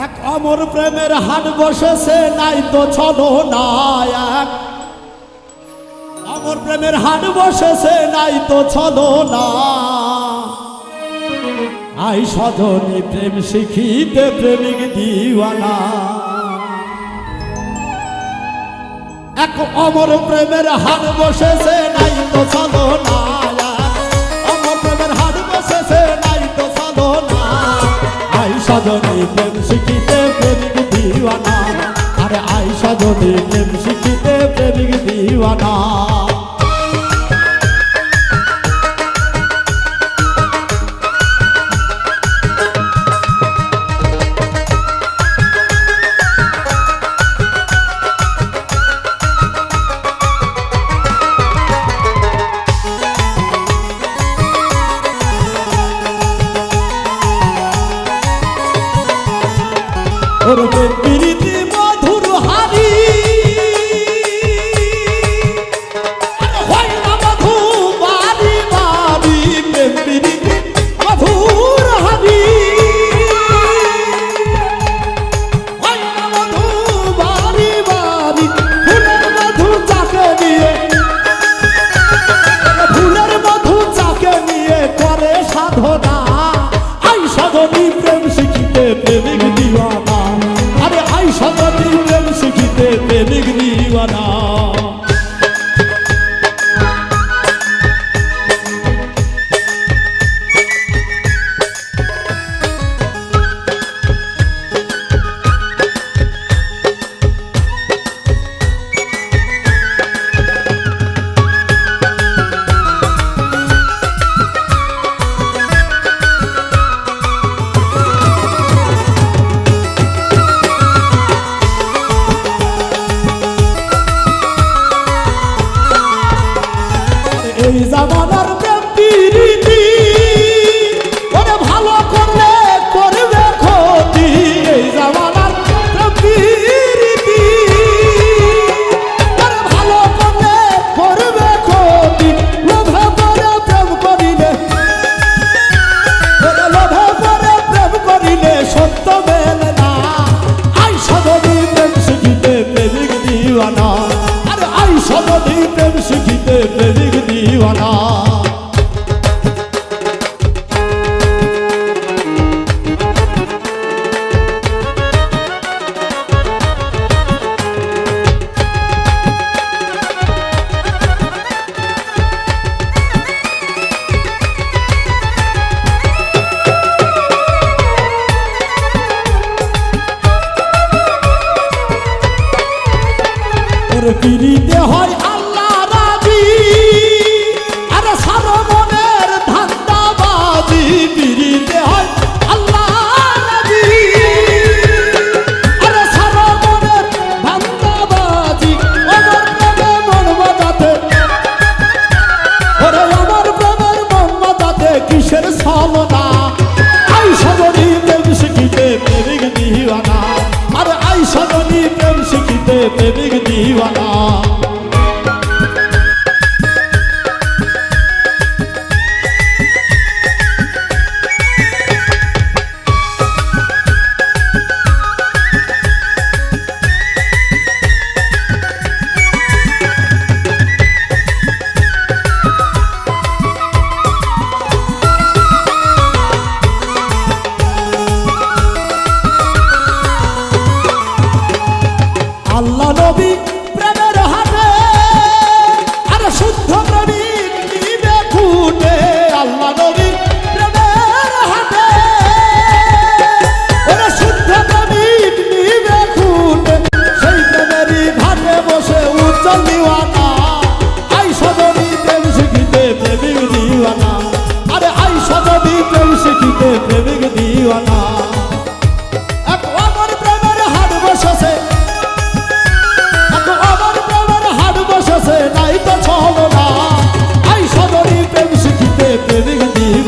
এক অমর প্রেমের হাট বসেছে, নাই তো ছলো না এক অমর প্রেমের হাট বসেছে, নাই তো ছলো না আই সজনী প্রেম শিখিতে প্রেমিক দিওয়ানা। এক অমর প্রেমের হাট বসেছে, নাই তো ছলো না সদনে প্রেম শিখিতে প্রেমিক দিওয়ানা। আরে আই সদনে প্রেম শিখিতে প্রেমিক দিওয়ানা। nigniwana పెదిగి దీవనా পিড়িতে হয় பெருகு தீவனா?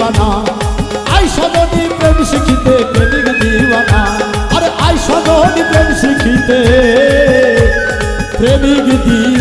দিওয়ানা। আইসা যদি প্রেম শিখিতে প্রেমিক দিওয়ানা। আরে আইসা যদি প্রেম শিখিতে প্রেমিক দিওয়ানা।